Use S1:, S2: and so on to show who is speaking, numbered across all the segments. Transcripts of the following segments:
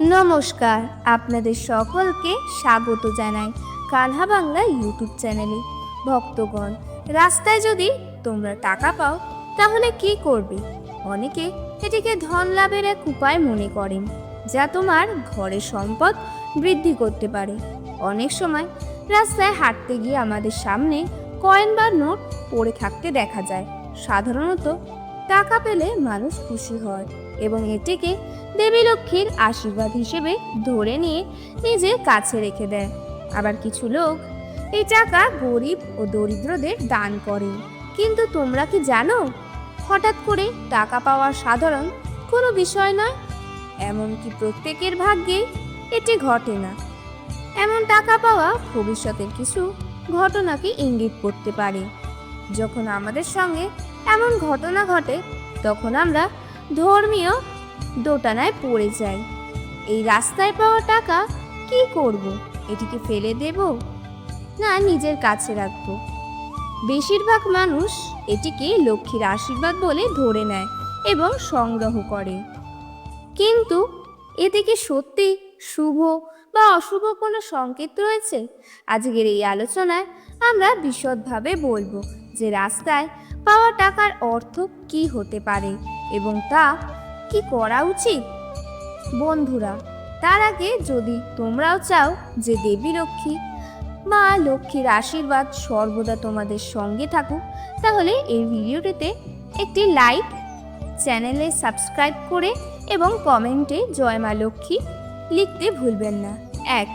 S1: নমস্কার, আপনাদের সকলকে স্বাগত জানাই কানহা বাংলা ইউটিউব চ্যানেলে। ভক্তগণ, রাস্তায় যদি তোমরা টাকা পাও, তাহলে কি করবে? অনেকে এটিকে ধন লাভের এক উপায় মনে করেন, যা তোমার ঘরের সম্পদ বৃদ্ধি করতে পারে। অনেক সময় রাস্তায় হাঁটতে গিয়ে আমাদের সামনে কয়েন বা নোট পড়ে থাকতে দেখা যায়। সাধারণত টাকা পেলে মানুষ খুশি হয়। এবং এটিকে দেবী লক্ষ্মীর আশীর্বাদ হিসেবে ধরে নিয়ে নিজের কাছে রেখে দেয়। আবার কিছু লোক এই টাকা গরিব ও দরিদ্রদের দান করে। কিন্তু তোমরা কি জানো? হঠাৎ করে টাকা পাওয়া সাধারণ কোনো বিষয় নয়। এমনকি প্রত্যেকের ভাগ্যে এটি ঘটে না। এমন টাকা পাওয়া ভবিষ্যতের কিছু ঘটনাকে ইঙ্গিত করতে পারে। যখন আমাদের সঙ্গে এমন ঘটনা ঘটে, তখন আমরা ধর্মীয় দোটানায় পড়ে যাই এই রাস্তায় পাওয়া টাকা কি করব? এটিকে ফেলে দেব? না, নিজের কাছে রাখব। বেশিরভাগ মানুষ এটিকে লক্ষ্মীর আশীর্বাদ বলে ধরে নেয় এবং সংগ্রহ করে। কিন্তু এতে কি সত্যি শুভ বা অশুভ কোনো সংকেত রয়েছে? আজকের এই আলোচনায় আমরা বিশদভাবে বলব যে রাস্তায় পাওয়া টাকার অর্থ কি হতে পারে এবং তা কি করা উচিত? বন্ধুরা, তার আগে যদি তোমরাও চাও যে দেবী লক্ষ্মী, মা লক্ষ্মীর আশীর্বাদ সর্বদা তোমাদের সঙ্গে থাকুক, তাহলে এই ভিডিওটিতে একটি লাইক, চ্যানেলে সাবস্ক্রাইব করে এবং কমেন্টে জয় মা লক্ষ্মী লিখতে ভুলবেন না। এক,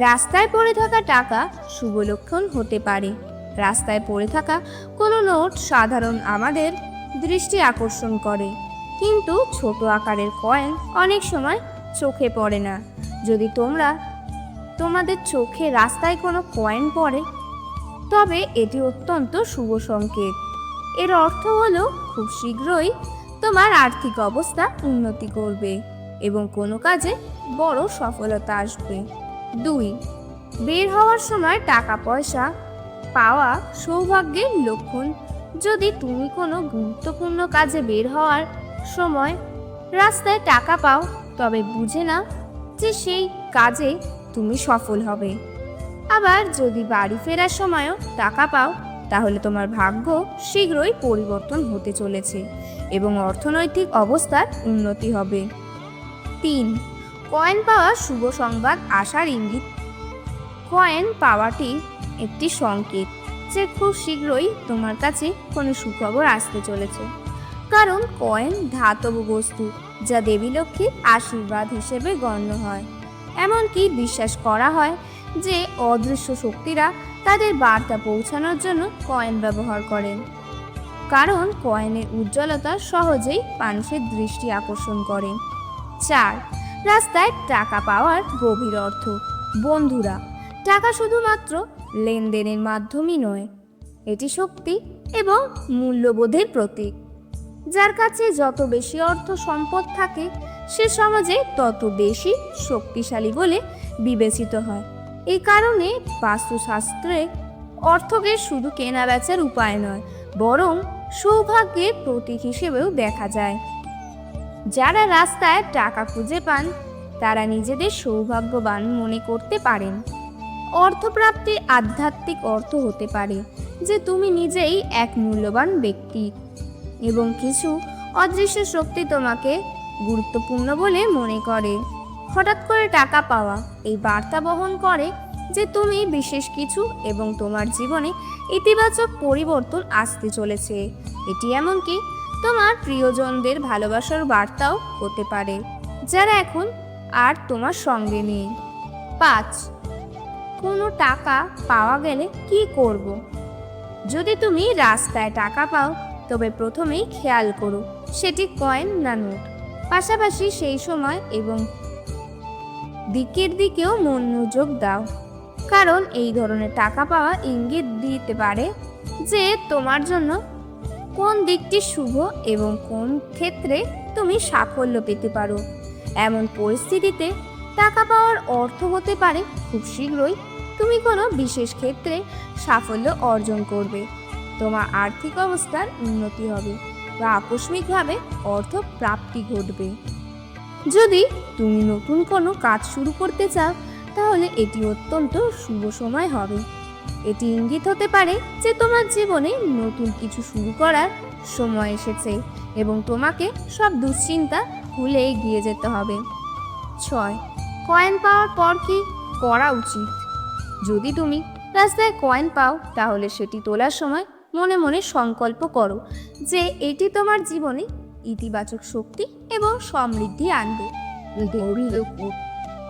S1: রাস্তায় পড়ে থাকা টাকা শুভ লক্ষণ হতে পারে। রাস্তায় পড়ে থাকা কোনো নোট সাধারণ আমাদের দৃষ্টি আকর্ষণ করে। কিন্তু ছোট আকারের কয়েন অনেক সময় চোখে পড়ে না। যদি তোমরা তোমাদের চোখে রাস্তায় কোনো কয়েন পড়ে, তবে এটি অত্যন্ত শুভ সংকেত। এর অর্থ হলো খুব শীঘ্রই তোমার আর্থিক অবস্থা উন্নতি করবে এবং কোনো কাজে বড় সফলতা আসবে। দুই, বের হওয়ার সময় টাকা পয়সা পাওয়া সৌভাগ্যের লক্ষণ। যদি তুমি কোনো গুরুত্বপূর্ণ কাজে বের হওয়ার সময় রাস্তায় টাকা পাও, তবে বুঝে না যে সেই কাজে তুমি সফল হবে। আবার যদি বাড়ি ফেরার সময়ও টাকা পাও, তাহলে তোমার ভাগ্য শীঘ্রই পরিবর্তন হতে চলেছে এবং অর্থনৈতিক অবস্থার উন্নতি হবে। তিন, কয়েন পাওয়া শুভ সংবাদ আসার ইঙ্গিত। কয়েন পাওয়াটি একটি সংকেত যে খুব শীঘ্রই তোমার কাছে কোনো সুখবর আসতে চলেছে। কারণ কয়েন ধাতব বস্তু যা দেবী লক্ষ্মীর আশীর্বাদ হিসেবে গণ্য হয়। এমনকি বিশ্বাস করা হয় যে অদৃশ্য শক্তিরা তাদের বার্তা পৌঁছানোর জন্য কয়েন ব্যবহার করেন। কারণ কয়েনের উজ্জ্বলতা সহজেই মানুষের দৃষ্টি আকর্ষণ করে। চার, রাস্তায় টাকা পাওয়ার গভীর অর্থ। বন্ধুরা, টাকা শুধুমাত্র লেনদেনের মাধ্যমই নয়, এটি শক্তি এবং মূল্যবোধের প্রতীক। যার কাছে যত বেশি অর্থ সম্পদ থাকে, সে সমাজে তত বেশি শক্তিশালী বলে বিবেচিত হয়। এই কারণে বাস্তুশাস্ত্রে অর্থকে শুধু কেনা বেচার উপায় নয়, বরং সৌভাগ্যের প্রতীক হিসেবেও দেখা যায়। যারা রাস্তায় টাকা খুঁজে পান, তারা নিজেদের সৌভাগ্যবান মনে করতে পারেন। অর্থপ্রাপ্তির আধ্যাত্মিক অর্থ হতে পারে যে তুমি নিজেই এক মূল্যবান ব্যক্তি। এবং কিছু অদৃশ্য শক্তি তোমাকে গুরুত্বপূর্ণ বলে মনে করে। হঠাৎ করে টাকা পাওয়া এই বার্তা বহন করে যে তুমি বিশেষ কিছু এবং তোমার জীবনে ইতিবাচক পরিবর্তন আসতে চলেছে। এটি এমনকি তোমার প্রিয়জনদের ভালোবাসার বার্তাও হতে পারে, যারা এখন আর তোমার সঙ্গে নেই। পাঁচ কোনো টাকা পাওয়া গেলে কি করব। যদি তুমি রাস্তায় টাকা পাও, তবে প্রথমেই খেয়াল করো, সেটি কয়েন না নোট। পাশাপাশি সেই সময় এবং দিকের দিকেও মনোযোগ দাও। কারণ এই ধরনের টাকা পাওয়া ইঙ্গিত দিতে পারে যে তোমার জন্য কোন দিকটি শুভ এবং কোন ক্ষেত্রে তুমি সাফল্য পেতে পারো। এমন পরিস্থিতিতে টাকা পাওয়ার অর্থ হতে পারে খুব শীঘ্রই তুমি কোনো বিশেষ ক্ষেত্রে সাফল্য অর্জন করবে। তোমার আর্থিক অবস্থার উন্নতি হবে বা আকস্মিকভাবে অর্থ প্রাপ্তি ঘটবে। যদি তুমি নতুন কোনো কাজ শুরু করতে চাও, তাহলে এটি অত্যন্ত শুভ সময় হবে। এটি ইঙ্গিত হতে পারে যে তোমার জীবনে নতুন কিছু শুরু করার সময় এসেছে এবং তোমাকে সব দুশ্চিন্তা ভুলে এগিয়ে যেতে হবে। ছয় কয়েন পাওয়ার পর কি করা উচিত? যদি তুমি রাস্তায় কয়েন পাও, তাহলে সেটি তোলার সময় মনে মনে সংকল্প করো যে এটি তোমার জীবনে ইতিবাচক শক্তি এবং সমৃদ্ধি আনবে।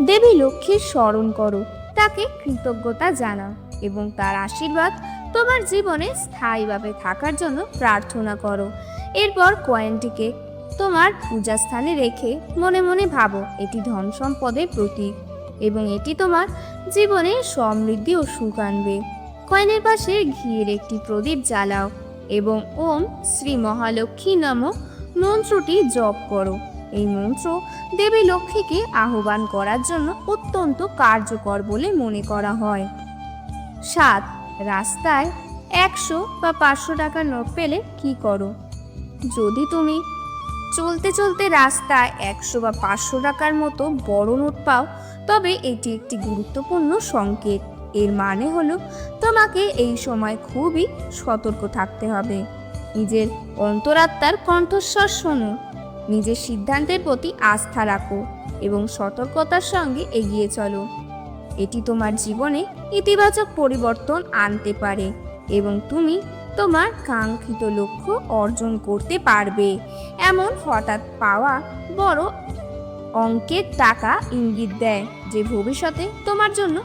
S1: দেবী লক্ষ্মীর স্মরণ করো, তাকে কৃতজ্ঞতা জানাও এবং তার আশীর্বাদ তোমার জীবনে স্থায়ীভাবে থাকার জন্য প্রার্থনা করো। এরপর কয়েনটিকে তোমার পূজাস্থানে রেখে মনে মনে ভাবো, এটি ধন সম্পদের প্রতীক এবং এটি তোমার জীবনে সমৃদ্ধি ও সুখ আনবে। কয়েনের পাশে ঘিয়ের একটি প্রদীপ জ্বালাও এবং ওম শ্রী মহালক্ষ্মী নামক মন্ত্রটি জপ করো। এই মন্ত্র দেবী লক্ষ্মীকে আহ্বান করার জন্য অত্যন্ত কার্যকর বলে মনে করা হয়। সাত, রাস্তায় একশো বা পাঁচশো টাকার নোট পেলে কি করো? যদি তুমি চলতে চলতে রাস্তায় একশো বা পাঁচশো টাকার মতো বড় নোট পাও, তবে এটি একটি গুরুত্বপূর্ণ সংকেত। এর মানে হলো, তোমাকে এই সময় খুবই সতর্ক থাকতে হবে। নিজের অন্তরাত্মার কণ্ঠস্বর শোনো, নিজের সিদ্ধান্তের প্রতি আস্থা রাখো এবং সতর্কতার সঙ্গে এগিয়ে চলো। এটি তোমার জীবনে ইতিবাচক পরিবর্তন আনতে পারে এবং তুমি তোমার কাঙ্ক্ষিত লক্ষ্য অর্জন করতে পারবে। এমন হঠাৎ পাওয়া বড় অঙ্কের টাকা ইঙ্গিত দেয় যে ভবিষ্যতে তোমার জন্য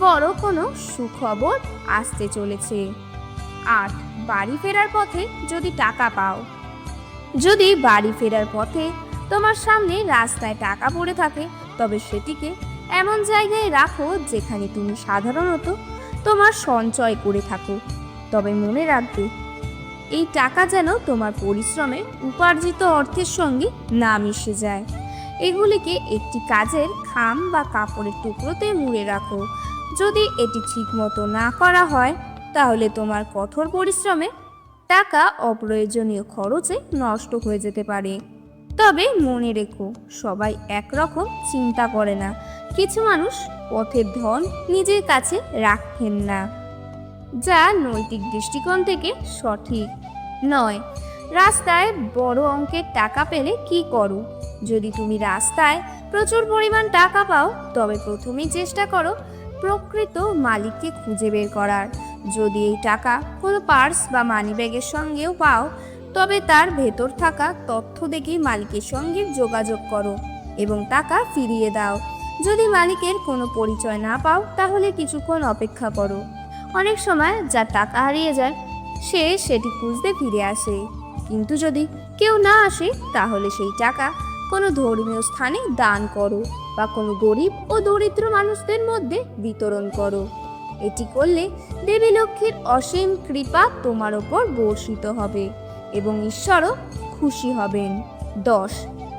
S1: বড় কোনো সুখবর আসতে চলেছে। আট, বাড়ি ফেরার পথে যদি টাকা পাও। যদি বাড়ি ফেরার পথে তোমার সামনে রাস্তায় টাকা পড়ে থাকে, তবে সেটিকে এমন জায়গায় রাখো যেখানে তুমি সাধারণত তোমার সঞ্চয় করে থাকো। তবে মনে রাখবে, এই টাকা যেন তোমার পরিশ্রমে উপার্জিত অর্থের সঙ্গে না মিশে যায়। এগুলিকে একটি কাজের খাম বা কাপড়ের টুকরোতে মুড়ে রাখো। যদি এটি ঠিকমতো না করা হয়, তাহলে তোমার কঠোর পরিশ্রমে টাকা অপ্রয়োজনীয় খরচে নষ্ট হয়ে যেতে পারে। তবে মনে রেখো, সবাই একরকম চিন্তা করে না। কিছু মানুষ পথের ধন নিজের কাছে রাখেন না। যা নৈতিক দৃষ্টিকোণ থেকে সঠিক নয়। রাস্তায় বড় অঙ্কের টাকা পেলে কি করো? যদি তুমি রাস্তায় প্রচুর পরিমাণ টাকা পাও, তবে প্রথমেই চেষ্টা করো প্রকৃত মালিককে খুঁজে বের করার। যদি এই টাকা কোনো পার্স বা মানিব্যাগের সঙ্গেও পাও, তবে তার ভেতর থাকা তথ্য দেখে মালিকের সঙ্গে যোগাযোগ করো এবং টাকা ফিরিয়ে দাও। যদি মালিকের কোনো পরিচয় না পাও, তাহলে কিছুক্ষণ অপেক্ষা করো। অনেক সময় যার টাকা হারিয়ে যায়, সে সেটি খুঁজতে ফিরে আসে। কিন্তু যদি কেউ না আসে, তাহলে সেই টাকা কোনো ধর্মীয় স্থানে দান করো বা কোনো গরিব ও দরিদ্র মানুষদের মধ্যে বিতরণ করো। এটি করলে দেবী লক্ষ্মীর অসীম কৃপা তোমার ওপর বর্ষিত হবে এবং ঈশ্বরও খুশি হবেন। দশ।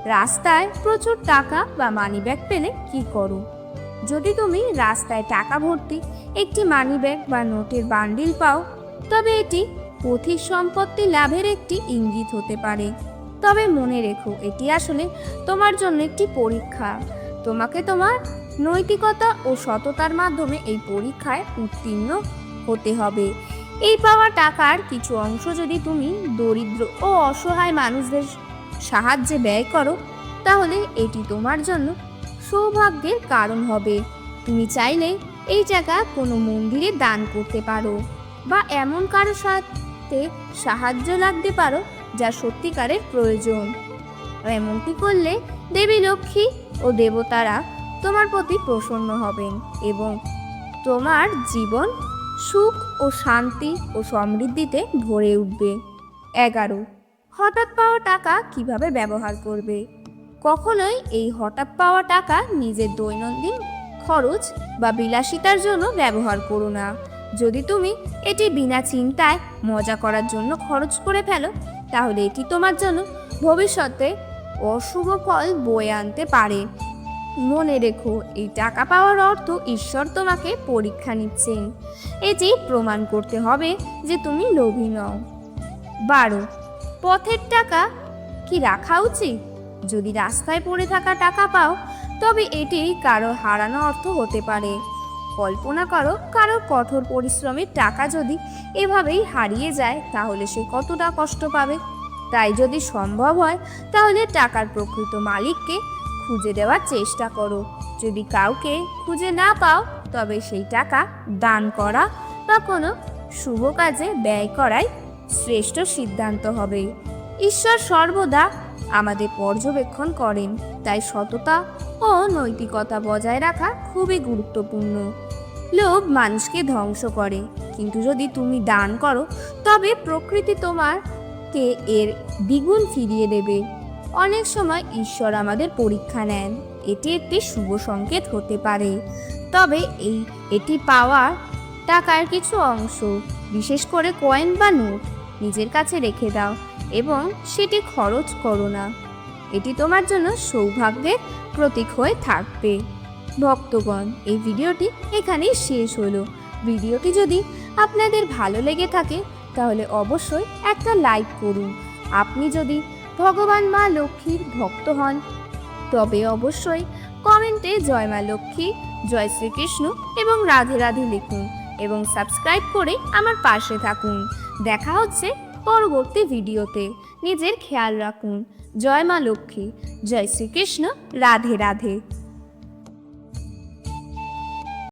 S1: রাস্তায় প্রচুর টাকা বা মানিব্যাগ পেলে কি করো? যদি তুমি রাস্তায় টাকা ভর্তি, একটি মানিব্যাগ বা নোটের বান্ডিল পাও, তবে এটি পথিক সম্পত্তি লাভের একটি ইঙ্গিত হতে পারে। তবে মনে রেখো, এটি আসলে তোমার জন্য একটি পরীক্ষা। তোমাকে তোমার নৈতিকতা ও সততার মাধ্যমে এই পরীক্ষায় উত্তীর্ণ হতে হবে। এই পাওয়া টাকার কিছু অংশ যদি তুমি দরিদ্র ও অসহায় মানুষদের সাহায্যে ব্যয় করো, তাহলে এটি তোমার জন্য সৌভাগ্যের কারণ হবে। তুমি চাইলে এই টাকা কোনো মন্দিরে দান করতে পারো বা এমন কারও সাথে সাহায্য লাগতে পারো যা সত্যিকারের প্রয়োজন। এমনটি করলে দেবী লক্ষ্মী ও দেবতারা তোমার প্রতি প্রসন্ন হবেন এবং তোমার জীবন সুখ ও শান্তি ও সমৃদ্ধিতে ভরে উঠবে। এগারো। হঠাৎ পাওয়া টাকা কীভাবে ব্যবহার করবে? কখনোই এই হঠাৎ পাওয়া টাকা নিজের দৈনন্দিন খরচ বা বিলাসিতার জন্য ব্যবহার করো না। যদি তুমি এটি বিনা চিন্তায় মজা করার জন্য খরচ করে ফেলো, তাহলে এটি তোমার জন্য ভবিষ্যতে অশুভ ফল বয়ে আনতে পারে। মনে রেখো, এই টাকা পাওয়ার অর্থ ঈশ্বর তোমাকে পরীক্ষা নিচ্ছেন। এটি প্রমাণ করতে হবে যে তুমি লোভী নও। বারো, পথের টাকা কি রাখা উচিত? যদি রাস্তায় পড়ে থাকা টাকা পাও, তবে এটি কারও হারানো অর্থ হতে পারে। কল্পনা করো, কারও কঠোর পরিশ্রমের টাকা যদি এভাবেই হারিয়ে যায়, তাহলে সে কতটা কষ্ট পাবে? তাই যদি সম্ভব হয়, তাহলে টাকার প্রকৃত মালিককে খুঁজে দেওয়ার চেষ্টা করো। যদি কাউকে খুঁজে না পাও, তবে সেই টাকা দান করা বা কোনো শুভ কাজে ব্যয় করাই শ্রেষ্ঠ সিদ্ধান্ত হবে। ঈশ্বর সর্বদা আমাদের পর্যবেক্ষণ করেন। তাই সততা ও নৈতিকতা বজায় রাখা খুবই গুরুত্বপূর্ণ। লোভ মানুষকে ধ্বংস করে। কিন্তু যদি তুমি দান করো, তবে প্রকৃতি তোমারকে এর দ্বিগুণ ফিরিয়ে দেবে। অনেক সময় ঈশ্বর আমাদের পরীক্ষা নেন। এটি একটি শুভ সংকেত হতে পারে। তবে এই, এটি পাওয়ার টাকার কিছু অংশ। বিশেষ করে কয়েন বা নোট নিজের কাছে রেখে দাও। এবং সেটি খরচ করো না। এটি তোমার জন্য সৌভাগ্যের প্রতীক হয়ে থাকবে। ভক্তগণ, এই ভিডিওটি এখানেই শেষ হলো। ভিডিওটি যদি আপনাদের ভালো লেগে থাকে, তাহলে অবশ্যই একটা লাইক করুন। আপনি যদি ভগবান মা লক্ষ্মীর ভক্ত হন, তবে অবশ্যই কমেন্টে জয় মা লক্ষ্মী, জয় শ্রীকৃষ্ণ এবং রাধে রাধে লিখুন এবং সাবস্ক্রাইব করে আমার পাশে থাকুন। দেখা হচ্ছে পরবর্তী ভিডিওতে নিজের খেয়াল রাখুন। জয় মা লক্ষ্মী। জয় শ্রীকৃষ্ণ। রাধে রাধে।